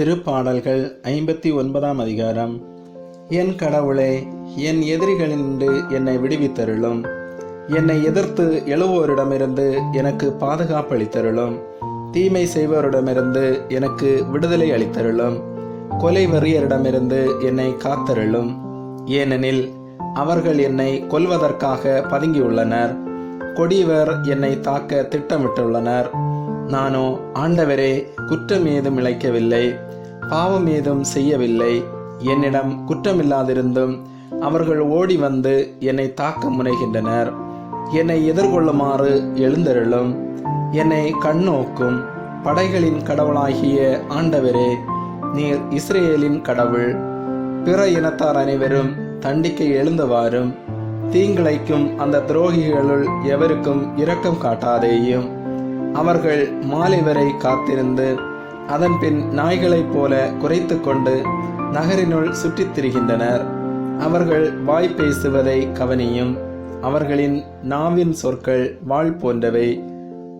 திருப்பாடல்கள் ஐம்பத்தி ஒன்பதாம் அதிகாரம். என் கடவுளே என் எதிரிகளின்று என்னை விடுவித்தருளும். என்னை எதிர்த்து எழுவோரிடமிருந்து எனக்கு பாதுகாப்பளித்தருளும். தீமை செய்வோரிடமிருந்து எனக்கு விடுதலை அளித்தருளும். கொலை வெறியரிடமிருந்து என்னை காத்தருளும். ஏனெனில் அவர்கள் என்னை கொல்வதற்காக பதுங்கியுள்ளனர். கொடியவர் என்னை தாக்க திட்டமிட்டுள்ளனர். நானோ ஆண்டவரே குற்றம் ஏதும் இழைக்கவில்லை. பாவம் ஏதும் செய்யவில்லை. என்னிடம் குற்றமில்லாதிருந்தும் அவர்கள் ஓடி வந்து என்னை தாக்க முனைகின்றனர். என்னை எதிர்கொள்ளுமாறு எழுந்தருளும். என்னை கண்ணோக்கும். படைகளின் கடவுளாகிய ஆண்டவரே நீர் இஸ்ரேலின் கடவுள். பிற இனத்தார் அனைவரும் தண்டிக்க எழுந்தவாறும் தீங்கிழைக்கும் அந்த துரோகிகளுள் எவருக்கும் இரக்கம் காட்டாதேயும். அவர்கள் மாலை வரை காத்திருந்து அதன்பின் நாய்களைப் போல குறைத்து கொண்டு நகரினுள் சுற்றித் திரிகின்றனர். அவர்கள் வாய் பேசுவதை கவனியும். அவர்களின் நாவின் சொற்கள் வாழ் போன்றவை.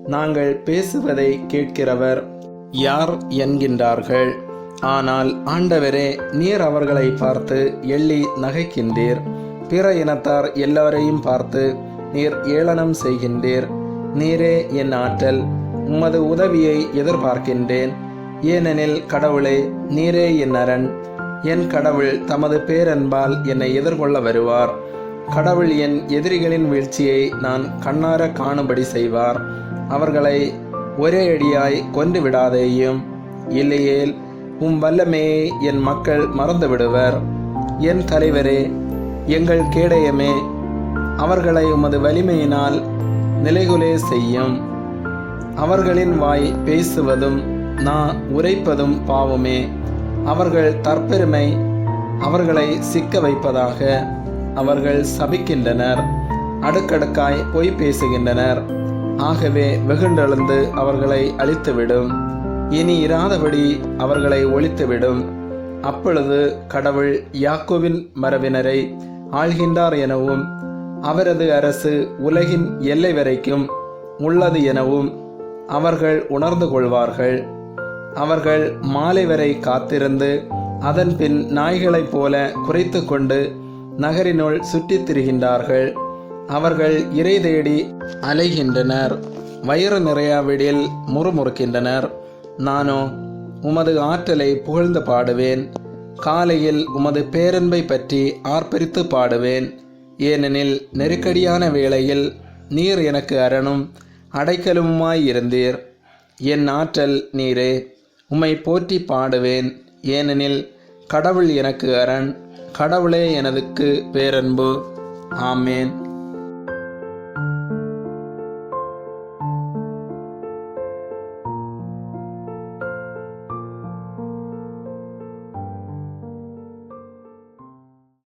நாங்கள் பேசுவதை கேட்கிறவர் யார் என்கின்றார்கள். ஆனால் ஆண்டவரே நீர் அவர்களை பார்த்து எள்ளி நகைக்கின்றீர். பிற இனத்தார் எல்லாரையும் பார்த்து நீர் ஏளனம் செய்கின்றீர். நீரே என் ஆற்றல். உமது உதவியை எதிர்பார்க்கின்றேன். ஏனெனில் கடவுளே நீரே என் அரண். என் கடவுள் தமது பேரன்பால் என்னை எதிர்கொள்ள வருவார். கடவுள் என் எதிரிகளின் வீழ்ச்சியை நான் கண்ணார காணும்படி செய்வார். அவர்களை ஒரே அடியாய் கொன்று விடாதேயும். இல்லையேல் உம் வல்லமையை என் மக்கள் மறந்து விடுவர். என் தலைவரே எங்கள் கேடயமே அவர்களை உமது வலிமையினால் நிலைகுலே செய்யும். அவர்களின் வாய் பேசுவதும் நான் உரைப்பதும் பாவமே. அவர்கள் தற்பெருமை அவர்களை சிக்க வைப்பதாக அவர்கள் சபிக்கின்றனர். அடுக்கடுக்காய் பொய் பேசுகின்றனர். ஆகவே வெகுண்டெழுந்து அவர்களை அழித்துவிடும். இனி இராதபடி அவர்களை ஒழித்துவிடும். அப்பொழுது கடவுள் யாக்கோவின் மரபினரை ஆள்கின்றார் எனவும் அவரது அரசு உலகின் எல்லை வரைக்கும் உள்ளது எனவும் அவர்கள் உணர்ந்து கொள்வார்கள். அவர்கள் மாலை வரை காத்திருந்து அதன் பின் நாய்களைப் போல குறைத்து கொண்டு நகரினுள் சுற்றித் திரிகின்றார்கள். அவர்கள் இறை தேடி அலைகின்றனர். வயிறு நிறையாவிடில் முறுமுறுக்கின்றனர். நானோ உமது ஆற்றலை புகழ்ந்து பாடுவேன். காலையில் உமது பேரன்பை பற்றி ஆர்ப்பரித்து பாடுவேன். ஏனெனில் நெருக்கடியான வேளையில் நீர் எனக்கு அரணும் அடைக்கலுமாய் இருந்தீர். என் ஆற்றல் நீரே. உம்மை போற்றி பாடுவேன். ஏனெனில் கடவுள் எனக்கு அரண் கடவுளே எனதுக்கு பேரன்பு. ஆமேன்.